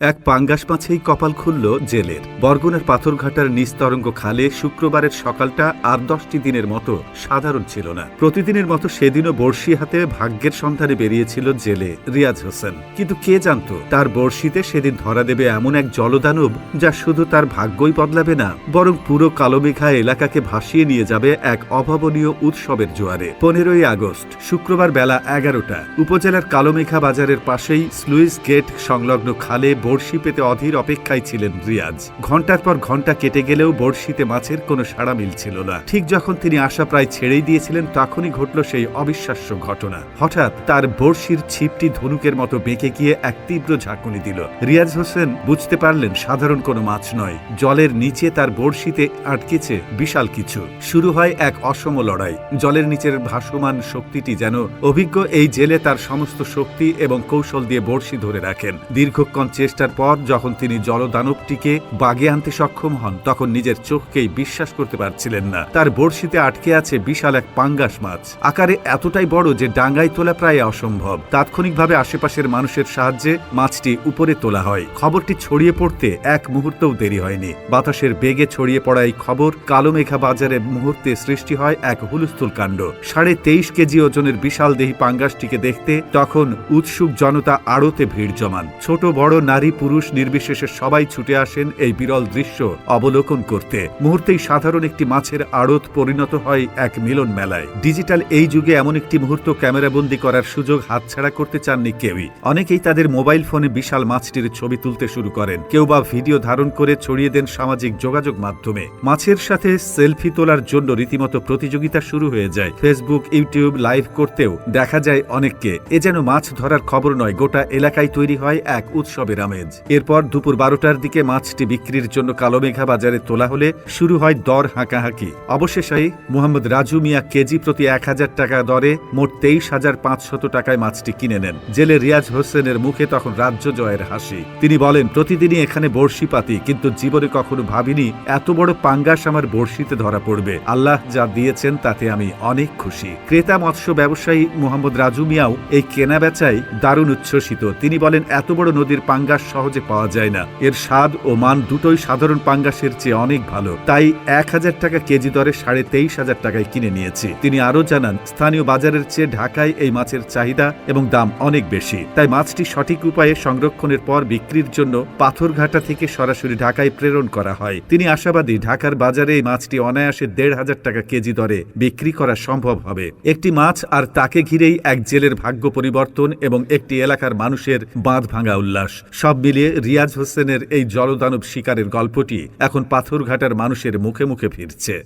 এক পাঙ্গাস মাছেই কপাল খুলল জেলের। বরগুনার পাথরঘাটার নিস্তরঙ্গ খালে শুক্রবারের সকালটা আর দশটি দিনের মতো সাধারণ ছিল না। প্রতিদিনের মতো সেদিনও বড়শি হাতে ভাগ্যের সন্ধানে বেরিয়েছিল জেলে রিয়াজ হোসেন। কিন্তু কে জানত, তার বড়শিতে সেদিন ধরা দেবে এমন এক জলদানব যা শুধু তার ভাগ্যই বদলাবে না, বরং পুরো কালোমেঘা এলাকাকে ভাসিয়ে নিয়ে যাবে এক অভাবনীয় উৎসবের জোয়ারে। পনেরোই আগস্ট, শুক্রবার বেলা এগারোটা, উপজেলার কালোমেঘা বাজারের পাশেই স্লুইস গেট সংলগ্ন খালে বড়শি পেতে অধীর অপেক্ষায় ছিলেন রিয়াজ। ঘণ্টার পর ঘণ্টা কেটে গেলেও বড়শিতে মাছের কোনো সাড়া মিলছিল না। ঠিক যখন তিনি আশা প্রায় ছেড়েই দিয়েছিলেন, তখনই ঘটল সেই অবিশ্বাস্য ঘটনা। হঠাৎ তার বড়শির ছিপটি ধনুকের মতো বেঁকে গিয়ে এক তীব্র ঝাঁকুনি দিল। রিয়াজ হোসেন বুঝতে পারলেন, সাধারণ কোনো মাছ নয়। জলের নিচে তার বড়শিতে আটকেছে বিশাল কিছু। শুরু হয় এক অসম লড়াই। জলের নিচের ভাসমান শক্তিটি যেন অভিজ্ঞ এই জেলে তার সমস্ত শক্তি এবং কৌশল দিয়ে বড়শি ধরে রাখেন। দীর্ঘক্ষণ চেষ্টার পর যখন তিনি জলদানবটিকে বাগে আনতে সক্ষম হন, তখন নিজের চোখকেই বিশ্বাস করতে পারছিলেন না। তার বড়শিতে আটকে আছে বিশাল এক পাঙ্গাস মাছ। আকারে এতটাই বড় যে ডাঙ্গায় তোলা প্রায় অসম্ভব। তাৎক্ষণিকভাবে আশেপাশের মানুষের সাহায্যে মাছটি উপরে তোলা হয়। খবরটি ছড়িয়ে পড়তে এক মুহূর্তও দেরি হয়নি। বাতাসের বেগে ছড়িয়ে পড়া এই খবর কালো মেঘা বাজারে মুহূর্তে সৃষ্টি হয় এক হুলস্থুল কাণ্ড। সাড়ে তেইশ কেজি ওজনের বিশাল দেহি পাঙ্গাসটিকে দেখতে তখন উৎসুক জনতা আড়তে ভিড় জমান। ছোট বড় নারী পুরুষ নির্বিশেষে সবাই ছুটে আসেন এই বিরল দৃশ্য অবলোকন করতে। মুহূর্তেই সাধারণ একটি মাছের আড়ত পরিণত হয় এক মিলন মেলায়। ডিজিটাল এই যুগে এমন একটি মুহূর্ত ক্যামেরাবন্দি করার সুযোগ হাতছাড়া করতে চাননি কেউই। অনেকেই তাদের মোবাইল ফোনে বিশাল মাছটির ছবি তুলতে শুরু করেন। কেউ বা ভিডিও ধারণ করে ছড়িয়ে দেন সামাজিক যোগাযোগ মাধ্যমে। মাছের সাথে সেলফি তোলার জন্য রীতিমতো প্রতিযোগিতা শুরু হয়ে যায়। ফেসবুক, ইউটিউব লাইভ করতেও দেখা যায় অনেককে। এ যেন মাছ ধরার খবর নয়, গোটা এলাকায় তৈরি হয় এক উৎসবের আমেজ। এরপর দুপুর বারোটার দিকে মাছটি বিক্রির জন্য কালোমেঘা বাজারে তোলা হলে শুরু হয় দর হাঁকাহাঁকি। অবশেষে মোহাম্মদ রাজু মিয়া কেজি প্রতি এক হাজার টাকা দরে মোট তেইশ হাজার পাঁচশত টাকায় মাছটি কিনে নেন। জেলে রিয়াজ হোসেনের মুখে তখন রাজ্য জয়ের হাসি। তিনি বলেন, প্রতিদিনই এখানে বড়শি পাতি কিন্তু জীবনে কখনো ভাবিনি এত বড় পাঙ্গাস আমার বড়শিতে ধরা পড়বে। আল্লাহ যা দিয়েছেন তাতে আমি অনেক খুশি। ক্রেতা, মৎস্য ব্যবসায়ী মোহাম্মদ রাজু মিয়াও এই কেনা বেচায় দারুণ উচ্ছ্বসিত। তিনি বলেন, এত বড় নদীর পাঙ্গাস সহজে পাওয়া যায় না। এর স্বাদ ও মান দুটোই সাধারণ পাঙ্গাসের চেয়ে অনেক ভালো। তাই এক হাজার টাকা কেজি দরে সাড়ে তেইশ হাজার টাকায় কিনে নিয়েছি। তিনি আরও জানান, স্থানীয় বাজারের চেয়ে ঢাকায় এই মাছের চাহিদা এবং দাম অনেক বেশি। তাই মাছটি সঠিক উপায়ে সংরক্ষণের পর বিক্রির জন্য পাথরঘাটা থেকে সরাসরি ঢাকায় প্রেরণ করা হয়। তিনি আশাবাদী, ঢাকার বাজারে এই মাছটি অনায়াসে দেড় হাজার টাকা কেজি দরে বিক্রি করা সম্ভব হবে। একটি মাছ আর তাকে ঘিরেই এক জেলের ভাগ্য পরিবর্তন এবং একটি এলাকার মানুষের বাঁধ ভাঙা উল্লাস সব মিলিয়ে রিয়াজ হোসেনের এই জলদানব শিকারের গল্পটি এখন পাথরঘাটার মানুষের মুখে মুখে ফিরছে।